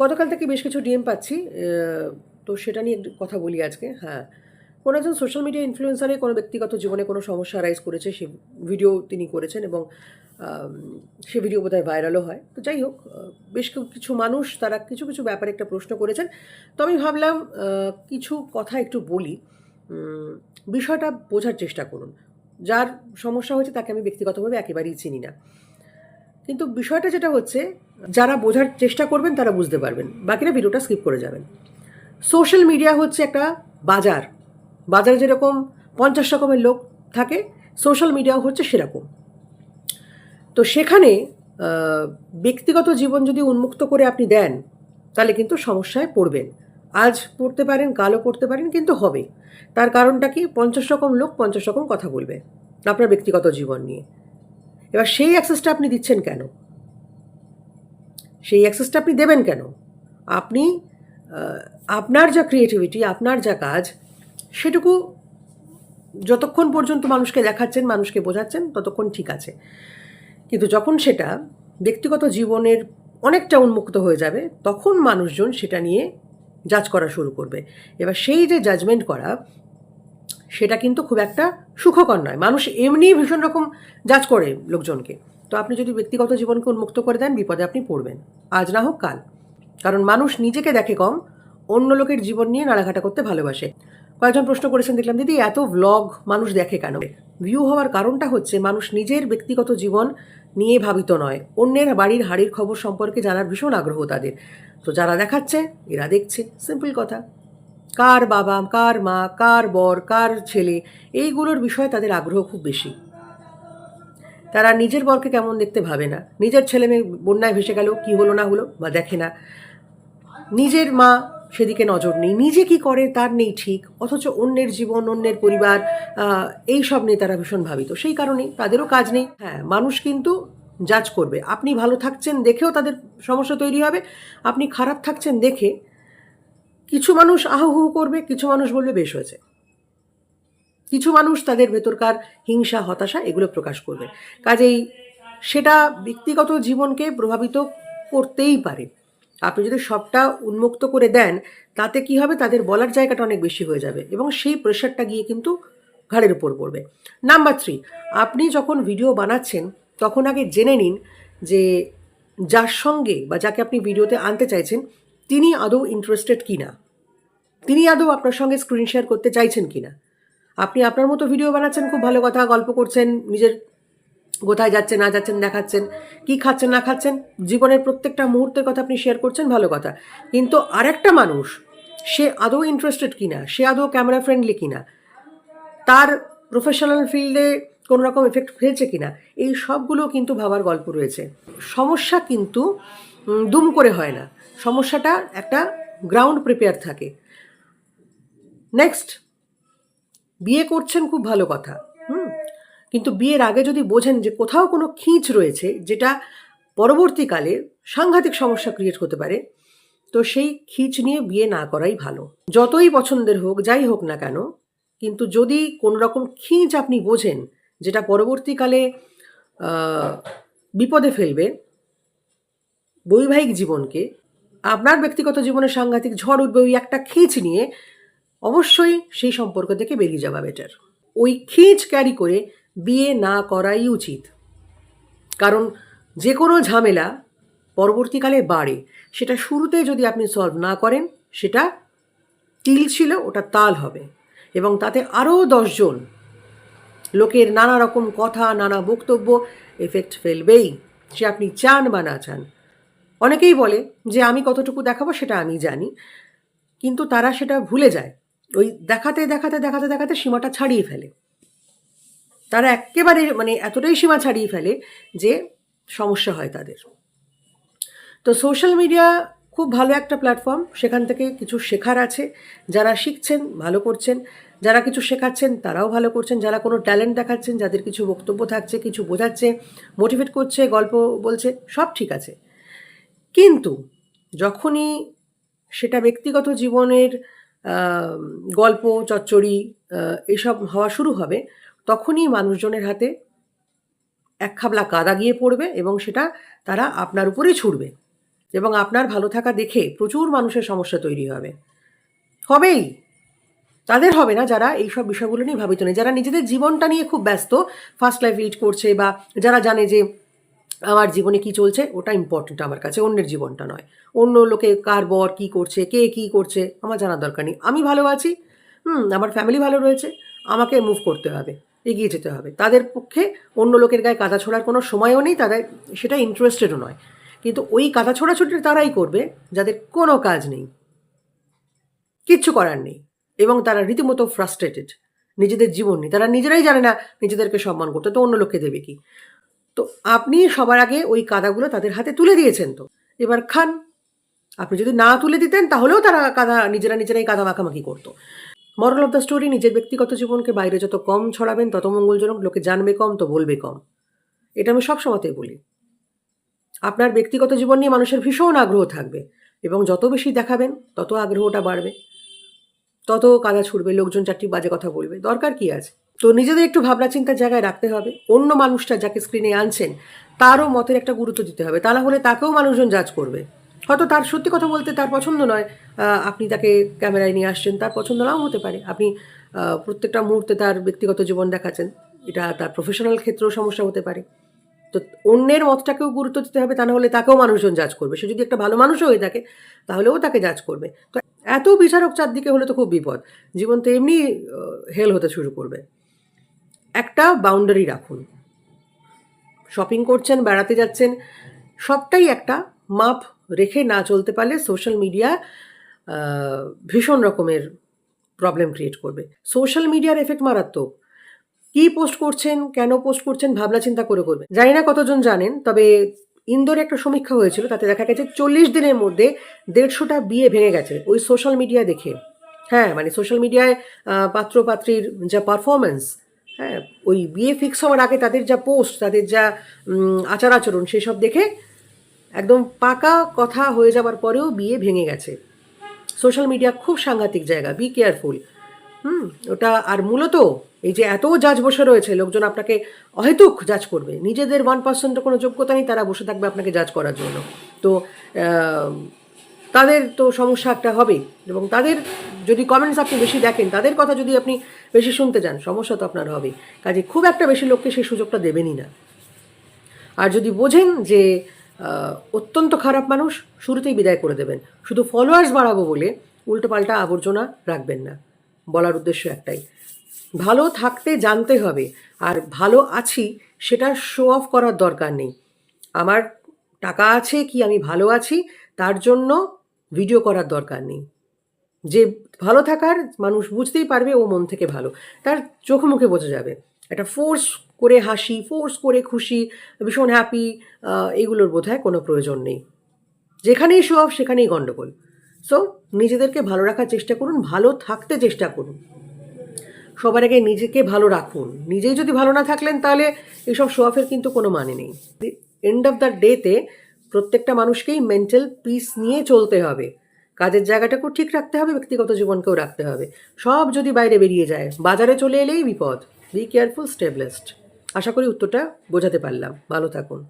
গতকাল থেকে বেশ কিছু ডিএম পাচ্ছি তো সেটা নিয়ে কথা বলি আজকে হ্যাঁ। কোনো একজন সোশ্যাল মিডিয়া ইনফ্লুয়েন্সারে কোনো ব্যক্তিগত জীবনে কোনো সমস্যা রাইজ করেছে, সে ভিডিও তিনি করেছেন এবং সে ভিডিও বোধহয় ভাইরালও হয়। তো যাই হোক বেশ কিছু মানুষ তারা কিছু কিছু ব্যাপারে একটা প্রশ্ন করেছেন। তো আমি ভাবলাম কিছু কথা একটু বলি। বিষয়টা বোঝার চেষ্টা করুন। যার সমস্যা হয়েছে তাকে আমি ব্যক্তিগতভাবে একেবারেই চিনি না। কিন্তু বিষয়টা যেটা হচ্ছে, যারা বোঝার চেষ্টা করবেন তারা বুঝতে পারবেন। বাকিরা ভিডিওটা স্কিপ করে যাবেন। সোশ্যাল মিডিয়া হচ্ছে একটা বাজার। বাজারে যেরকম পঞ্চাশ রকমের লোক থাকে সোশ্যাল মিডিয়াও হচ্ছে সেরকম। তো সেখানে ব্যক্তিগত জীবন যদি উন্মুক্ত করে আপনি দেন, তাহলে কিন্তু সমস্যায় পড়বেন। আজ পড়তে পারেন, কালও পড়তে পারেন, কিন্তু হবে। তার কারণটা কি? পঞ্চাশ রকম লোক পঞ্চাশ রকম কথা বলবে। আপনার ব্যক্তিগত জীবন নিয়ে। এবার সেই অ্যাক্সেসটা আপনি দিচ্ছেন কেন? সেই অ্যাক্সেসটা আপনি দেবেন কেন? আপনি আপনার যা ক্রিয়েটিভিটি আপনার যা কাজ, সেটুকু যতক্ষণ পর্যন্ত মানুষকে দেখাচ্ছেন, মানুষকে বোঝাচ্ছেন, ততক্ষণ ঠিক আছে। কিন্তু যখন সেটা ব্যক্তিগত জীবনের অনেকটা উন্মুক্ত হয়ে যাবে, তখন মানুষজন সেটা নিয়ে জাজ করা শুরু করবে। এবার সেই যে জাজমেন্ট করা সেটা কিন্তু খুব একটা সুখকর নয়। মানুষ এমনিই ভীষণ রকম জাজ করে লোকজনকে। তো আপনি যদি ব্যক্তিগত জীবনকে উন্মুক্ত করে দেন, বিপদে আপনি পড়বেন। আজ না হোক কাল। কারণ মানুষ নিজেকে দেখে কম, অন্য লোকের জীবন নিয়ে নাড়াঘাটা করতে ভালোবাসে। কয়েকজন প্রশ্ন করেছেন, দেখলাম, দিদি, এত ভ্লগ মানুষ দেখে কেন? ভিউ হওয়ার কারণটা হচ্ছে, মানুষ নিজের ব্যক্তিগত জীবন নিয়ে ভাবিত নয়। অন্যের বাড়ির হাড়ির খবর সম্পর্কে জানার ভীষণ আগ্রহ তাদের। তো যারা দেখাচ্ছে, এরা দেখছে। সিম্পল কথা। কার বাবা, কার মা, কার বর, কার ছেলে, এইগুলোর বিষয়ে তাদের আগ্রহ খুব বেশি। তারা নিজের বরকে কেমন দেখতে ভাবে না। নিজের ছেলে মেয়ে বন্যায় ভেসে গেল, কি হলো না হলো বা দেখে না। নিজের মা সেদিকে নজর নেই। নিজে কি করে তার নেই ঠিক, অথচ অন্যের জীবন, অন্যের পরিবার এই সব নিয়ে তারা ভীষণ ভাবিত। সেই কারণেই তাদেরও কাজ নেই। হ্যাঁ মানুষ কিন্তু জাজ করবে। আপনি ভালো থাকছেন দেখেও তাদের সমস্যা তৈরি হবে। আপনি খারাপ থাকছেন দেখে কিছু মানুষ আহু করবে, কিছু মানুষ বলবে বেশ হয়েছে। কিছু মানুষ তাদের ভেতরকার হিংসা, হতাশা এগুলো প্রকাশ করবে। কাজেই সেটা ব্যক্তিগত জীবনকে প্রভাবিত করতেই পারে। আপনি যদি সবটা উন্মুক্ত করে দেন, তাতে কি হবে? তাদের বলার জায়গাটা অনেক বেশি হয়ে যাবে এবং সেই প্রেশারটা গিয়ে কিন্তু ঘাড়ের উপর পড়বে। নাম্বার থ্রি আপনি যখন ভিডিও বানাচ্ছেন, তখন আগে জেনে নিন যে যার সঙ্গে বা যাকে আপনি ভিডিওতে আনতে চাইছেন, তিনি আদৌ ইন্টারেস্টেড কি না তিনি আদৌ আপনার সঙ্গে স্ক্রিন শেয়ার করতে চাইছেন কি না আপনি আপনার মতো ভিডিও বানাচ্ছেন, খুব ভালো কথা, গল্প করছেন, নিজের কোথায় যাচ্ছেন, না যাচ্ছেন, দেখাচ্ছেন, কি খাচ্ছেন, না খাচ্ছেন, জীবনের প্রত্যেকটা মুহূর্তের কথা আপনি শেয়ার করছেন, ভালো কথা। কিন্তু আরেকটা মানুষ, সে আদৌ ইন্টারেস্টেড কিনা, সে আদৌ ক্যামেরা ফ্রেন্ডলি কিনা, তার প্রফেশনাল ফিল্ডে কোনো রকম এফেক্ট ফেলছে কিনা, এই সবগুলো কিন্তু ভাবার গল্প রয়েছে। সমস্যা কিন্তু দুম করে হয় না। সমস্যাটা একটা গ্রাউন্ড প্রিপেয়ার থাকে। নেক্সট বিয়ে করছেন খুব ভালো কথা, হুম? কিন্তু বিয়ের আগে যদি বোঝেন যে কোথাও কোনো খিঁচ রয়েছে যেটা পরবর্তীকালে সাংঘাতিক সমস্যা ক্রিয়েট হতে পারে, তো সেই খিঁচ নিয়ে বিয়ে না করাই ভালো। যতই পছন্দের হোক, যাই হোক না কেন, কিন্তু যদি কোনো রকম খিঁচ আপনি বোঝেন যেটা পরবর্তীকালে বিপদে ফেলবে, বৈবাহিক জীবনকে, আপনার ব্যক্তিগত জীবনে সাংঘাতিক ঝড় উঠবে, ওই একটা খিঁচ নিয়ে অবশ্যই সেই সম্পর্ক থেকে বেরিয়ে যাওয়া বেটার ওই খিঁচ ক্যারি করে বিয়ে না করাই উচিত। কারণ যে কোনো ঝামেলা পরবর্তীকালে বাড়ে। সেটা শুরুতে যদি আপনি সলভ না করেন, সেটা তিল ছিল, ওটা তাল হবে। এবং তাতে আরও দশজন লোকের নানা রকম কথা, নানা বক্তব্য এফেক্ট ফেলবেই। সে আপনি চান বা না চান। অনেকেই বলে যে, আমি কতটুকু দেখাবো সেটা আমি জানি। কিন্তু তারা সেটা ভুলে যায়। ওই দেখাতে দেখাতে দেখাতে দেখাতে সীমাটা ছাড়িয়ে ফেলে। তারা একেবারে মানে এতটাই সীমা ছাড়িয়ে ফেলে যে সমস্যা হয় তাদের। তো সোশ্যাল মিডিয়া খুব ভালো একটা প্ল্যাটফর্ম। সেখান থেকে কিছু শেখার আছে। যারা শিখছেন, ভালো করছেন। যারা কিছু শেখাচ্ছেন, তারাও ভালো করছেন। যারা কোনো ট্যালেন্ট দেখাচ্ছেন, যাদের কিছু বক্তব্য থাকছে, কিছু বোঝাচ্ছে, মোটিভেট করছে, গল্প বলছে, সব ঠিক আছে। কিন্তু যখনই সেটা ব্যক্তিগত জীবনের গল্প, চচ্চড়ি এসব হওয়া শুরু হবে, তখনই মানুষজনের হাতে এক খাবলা কাদা গিয়ে পড়বে এবং সেটা তারা আপনার উপরেই ছুটবে এবং আপনার ভালো থাকা দেখে প্রচুর মানুষের সমস্যা তৈরি হবে। হবেই। তাদের হবে না যারা এইসব বিষয়গুলো নিয়ে ভাবিত নেই। যারা নিজেদের জীবনটা নিয়ে খুব ব্যস্ত ফার্স্ট লাইফ লিড করছে বা যারা জানে যে আমার জীবনে কি চলছে, ওটা ইম্পর্টেন্ট আমার কাছে, অন্যের জীবনটা নয়। অন্য লোকে কার বর কী করছে, কে কী করছে, আমার জানার দরকার নেই। আমি ভালো আছি, হুম, আমার ফ্যামিলি ভালো রয়েছে, আমাকে মুভ করতে হবে, এগিয়ে যেতে হবে। তাদের পক্ষে অন্য লোকের গায়ে কাদা ছোড়ার কোনো সময়ও নেই, তাদের, সেটা ইন্টারেস্টেডও নয়। কিন্তু ওই কাদা ছোড়াছুটি তারাই করবে, যাদের কোনো কাজ নেই। কিচ্ছু করার নেই। এবং তারা রীতিমতো ফ্রাস্ট্রেটেড নিজেদের জীবন নিয়ে। তারা নিজেরাই জানে না, নিজেদেরকে সম্মান করতে, তো অন্য লোককে দেবে কি? তো আপনি সবার আগে ওই কাদাগুলো তাদের হাতে তুলে দিয়েছেন তো। এবার খান, আপনি যদি না তুলে দিতেন তাহলেও তারা কাদা, নিজেরা নিজেরাই কাদা মাখামাখি করতো। মরাল অফ দ্য স্টোরি নিজের ব্যক্তিগত জীবনকে বাইরে যত কম ছড়াবেন, তত মঙ্গলজনক, লোকে জানবে কম, তো বলবে কম। এটা আমি সব সময়তেই বলি। আপনার ব্যক্তিগত জীবন নিয়ে মানুষের ভীষণ আগ্রহ থাকবে এবং যত বেশি দেখাবেন, তত আগ্রহটা বাড়বে। তত কাদা ছুটবে লোকজন চারটি বাজে কথা বলবে। দরকার কি আছে? তো নিজেদের একটু ভাবনা চিন্তার জায়গায় রাখতে হবে। অন্য মানুষটা যাকে স্ক্রিনে আনছেন, তারও মতের একটা গুরুত্ব দিতে হবে। তা না হলে তাকেও মানুষজন জাজ করবে। হয়তো তার সত্যি কথা বলতে তার পছন্দ নয়। আপনি তাকে ক্যামেরায় নিয়ে আসছেন, তার পছন্দ নাও হতে পারে। আপনি প্রত্যেকটা মুহূর্তে তার ব্যক্তিগত জীবন দেখাচ্ছেন। এটা তার প্রফেশনাল ক্ষেত্রেও সমস্যা হতে পারে। তো অন্যের মতটাকেও গুরুত্ব দিতে হবে, তা হলে তাকেও মানুষজন জাজ করবে। সে যদি একটা ভালো মানুষও হয়ে থাকে তাহলেও তাকে জাজ করবে। তো এত বিচারক চারদিকে হলে তো খুব বিপদ। জীবন তো এমনি হেল হতে শুরু করবে। একটা বাউন্ডারি রাখুন। শপিং করছেন, বেড়াতে যাচ্ছেন, সবটাই একটা মাপ রেখে না চলতে পারলে সোশ্যাল মিডিয়া ভীষণ রকমের প্রবলেম ক্রিয়েট করবে। সোশ্যাল মিডিয়ার এফেক্ট মারাত্মক। কি পোস্ট করছেন, কেন পোস্ট করছেন, ভাবনা চিন্তা করে করবে জানি না কতজন জানেন, তবে ইন্দোরে একটা সমীক্ষা হয়েছিল, তাতে দেখা গেছে চল্লিশ দিনের মধ্যে দেড়শোটা বিয়ে ভেঙে গেছে ওই সোশ্যাল মিডিয়া দেখে। হ্যাঁ মানে সোশ্যাল মিডিয়ায় পাত্র পাত্রীর যা পারফরমেন্স হ্যাঁ ওই বিয়ে ফিক্স হওয়ার আগে তাদের যা পোস্ট তাদের যা আচার আচরণ, সেসব দেখে একদম পাকা কথা হয়ে যাবার পরেও বিয়ে ভেঙে গেছে। সোশ্যাল মিডিয়া খুব সাংঘাতিক জায়গা বি কেয়ারফুল হুম, ওটা আর মূলত এই যে এত জাজ বসে রয়েছে, লোকজন আপনাকে অহেতুক জাজ করবে। নিজেদের ওয়ান পার্সেন্টও কোনো যোগ্যতা নেই, তারা বসে থাকবে আপনাকে জাজ করার জন্য। তো তাদের তো সমস্যা একটা হবে। এবং তাদের যদি কমেন্টস আপনি বেশি দেখেন, তাদের কথা যদি আপনি বেশি শুনতে যান, সমস্যা তো আপনার হবে। কাজে খুব একটা বেশি লোককে সেই সুযোগটা দেবেনই না। আর যদি বোঝেন যে অত্যন্ত খারাপ মানুষ, শুরুতেই বিদায় করে দেবেন। শুধু ফলোয়ার্স বাড়াবো বলে উল্টোপাল্টা আবর্জনা রাখবেন না। বলার উদ্দেশ্য একটাই। ভালো থাকতে জানতে হবে, আর ভালো আছি সেটা শো অফ করার দরকার নেই। আমার টাকা আছে কি আমি ভালো আছি, তার জন্য ভিডিও করার দরকার নেই। যে ভালো থাকার মানুষ বুঝতেই পারবে ও মন থেকে ভালো। তার চোখ মুখে বোঝা যাবে। একটা ফোর্স করে হাসি ফোর্স করে খুশি, ভীষণ হ্যাপি এগুলোর বোধ হয় কোনো প্রয়োজন নেই। যেখানেই শো অফ সেখানেই গণ্ডগোল সো নিজেদেরকে ভালো রাখার চেষ্টা করুন, ভালো থাকতে চেষ্টা করুন। সবার আগে নিজেকে ভালো রাখুন। নিজেই যদি ভালো না থাকলেন, তাহলে এইসব শো অফের কিন্তু কোনো মানে নেই। এন্ড অফ দ্য ডেতে প্রত্যেকটা মানুষকেই মেন্টাল পিস নিয়ে চলতে হবে। কাজের জায়গাটাকেও ঠিক রাখতে হবে, ব্যক্তিগত জীবনকেও রাখতে হবে। সব যদি বাইরে বেরিয়ে যায়, বাজারে চলে এলেই বিপদ। বি কেয়ারফুল স্টেবলেস্ট আশা করি উত্তরটা বোঝাতে পারলাম। ভালো থাকুন।